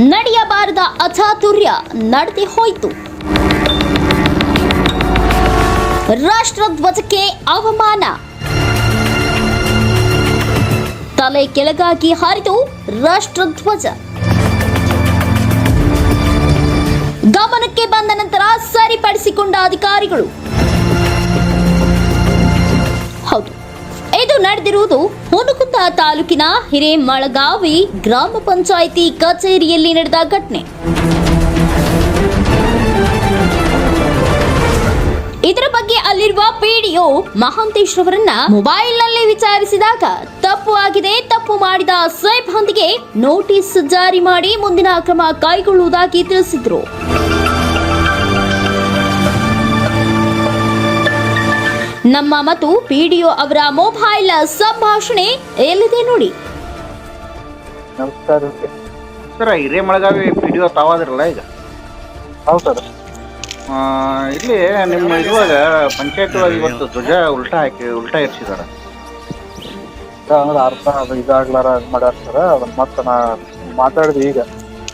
ನಡೆಯಬಾರದ ಅಚಾತುರ್ಯ ನಡೆದಿ ಹೋಯಿತು. ರಾಷ್ಟ್ರಧ್ವಜಕ್ಕೆ ಅವಮಾನ. ತಲೆ ಕೆಳಗಾಗಿ ಹಾರಿತು ರಾಷ್ಟ್ರಧ್ವಜ ಗಮನಕ್ಕೆ ಬಂದ ನಂತರ ಸರಿಪಡಿಸಿಕೊಂಡ ಅಧಿಕಾರಿಗಳು. ಹೌದು. ನಡೆದಿರುವುದು ಹುನಗುಂದ ತಾಲೂಕಿನ ಹಿರೇಮಳಗಾವಿ ಗ್ರಾಮ ಪಂಚಾಯಿತಿ ಕಚೇರಿಯಲ್ಲಿ ನಡೆದ ಘಟನೆ. ಇದರ ಬಗ್ಗೆ ಅಲ್ಲಿರುವ ಪಿಡಿಒ ಮಹಾಂತೇಶ್ ಮೊಬೈಲ್ ನಲ್ಲೇ ವಿಚಾರಿಸಿದಾಗ, ತಪ್ಪು ಆಗಿದೆ, ತಪ್ಪು ಮಾಡಿದ ಸೈಬ್ ಹೊಂದಿಗೆ ನೋಟಿಸ್ ಜಾರಿ ಮಾಡಿ ಮುಂದಿನ ಕ್ರಮ ಕೈಗೊಳ್ಳುವುದಾಗಿ ತಿಳಿಸಿದ್ರು. ನಮ್ಮ ಮತ್ತು ಪಿಡಿಒ ಅವರ ಮೊಬೈಲ್ ಸಂಭಾಷಣೆ ಎಲ್ಲಿದೆ ನೋಡಿ. ನಮಸ್ಕಾರ. Sir Hiremalagavi P D O ತಾವಾದ್ರಲ್ಲ ಈಗ? ಹೌದು ಸರ್. ಆ, ಇಲ್ಲಿ ನಿಮ್ಮ ಇರುವಾಗ ಪಂಚಾಯತ್ ಒಳಗೆ ಇವತ್ತು ಧ್ವಜ ಉಲ್ಟಾ ಹಾಕಿ ಉಲ್ಟಾ ಇರಿಸಿದಾರ ಅಂದ್ರೆ ಅರ್ಥ ಅದು ಇದಾಗ್ಲಾರ ಇದ್ ಮಾಡ್ಯಾರ ಸರ್. ಅದನ್ನ ಮತ್ತೆ ನಾ ಮಾತಾಡಿದ್ವಿ ಈಗ.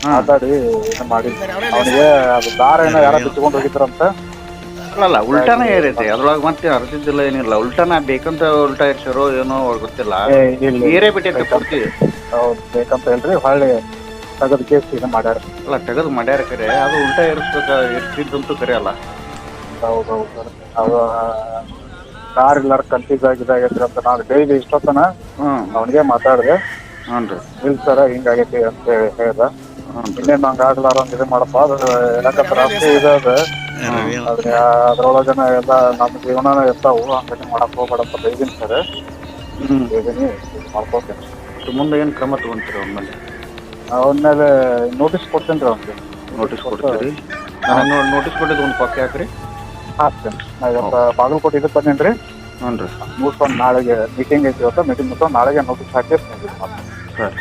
ಮಾತಾಡಿ ಏನು ಮಾಡಿ ಅವನಿಗೆ ಅದು ದಾರ ಏನೋ ಯಾರ ಬಿಚ್ಕೊಂಡು ಹೋಗಿದ್ರಂತ. ಅಲ್ಲಲ್ಲ ಉಲ್ಟಾನ ಏರೈತಿ ಅದ್ರೊಳಗೆ ಮತ್ತೆ ಅರ್ಸಿದ್ದಿಲ್ಲ ಏನಿಲ್ಲ. ಉಲ್ಟಾನ ಬೇಕಂತ ಉಲ್ಟಾ ಇರ್ಸಿರೋ ಏನೋ ಅವ್ರಿಗೆ ಗೊತ್ತಿಲ್ಲ. ಏ ಇಲ್ಲ ಏರೇ ಬಿಟ್ಟೈತೆ ಪೂರ್ತಿ. ಹೌದು ಬೇಕಂತ ಹೇಳ್ರಿ. ಹೊಳ್ಳಿ ತೆಗೆದು ಕೇಸ್ ಇದು ಮಾಡ್ಯಾರ. ಅಲ್ಲ ತೆಗೆದು ಮಾಡ್ಯಾರ ಕರೆ. ಅದು ಉಲ್ಟಾ ಇರಿಸ್ಬೇಕ ಇರ್ತಿದ್ದಂತೂ ಕರೆ ಅಲ್ಲ. ಹೌದು ಹೌದು ಸರ್ ಅದು ಕಾರ್ ಇಲ್ಲಾರ ಕನ್ಫ್ಯೂಸ್ ಆಗಿದಾಗೈತ್ರಿ ಅಂತ ನಾನು ಡೈಲಿ ಇಷ್ಟೊತ್ತನ. ಹ್ಞೂ ಅವನಿಗೆ ಮಾತಾಡಿದೆ. ಹ್ಞೂ ರೀ. ಇಲ್ಲ ಸರ ಹಿಂಗಾಗೈತಿ ಅಂತ ಹೇಳಿ ಹೇಳ್ದ. ಹ್ಞೂ ರೀ. ಇನ್ನೇನು ಹಂಗೆ ಆಗ್ಲಾರ ಹಂಗೆ ಇದು ಮಾಡಪ್ಪ? ಅದು ಯಾಕಂದ್ರೆ ರಾಷ್ಟ್ರೀಯ ಇದೆ ಅದು ಅದ್ರೊಳಗನ ಎಲ್ಲ ನಮ್ಮ ಜೀವನ ಇರ್ತಾವು ಹಂಗಾಗಿ ಮಾಡಕ್ ಹೋಗ್ಬೇಡಪ್ಪ ಬೈದಿನಿ ಸರ್. ಇದು ಮಾಡ್ಕೋತೇನೆ ಮುಂದೆ ಏನು ಕ್ರಮ ತಗೊಂತೀರಿ ಮೇಲೆ ಅವನ ಮೇಲೆ ನೋಟಿಸ್ ಕೊಡ್ತೇನೆ ರೀ ಅವ್ನಿಗೆ. ನೋಟಿಸ್ ಕೊಡ್ತೀರಿ? ನಾನು ನೋಟಿಸ್ ಕೊಟ್ಟಿದ್ದು ಒಂದು ಪಕ್ಕ ಹಾಕ್ರಿ. ಹಾಕ್ತೇನೆ ನಾ ಇವತ್ತು ಬಾಗಲಕೋಟೆ ಇದಕ್ಕೆ ಬಂದೇನಿ ರೀ. ಹ್ಞೂ ರೀ. ಮುಗಿಸ್ಕೊಂಡು ನಾಳೆಗೆ ಮೀಟಿಂಗ್ ಐತಿ ಇವತ್ತು ಮೀಟಿಂಗ್ ಮುಗಿಸ್ಕೊಂಡು ನಾಳೆಗೆ ನೋಟಿಸ್ ಹಾಕಿರ್ತೀನಿ ಸರಿ.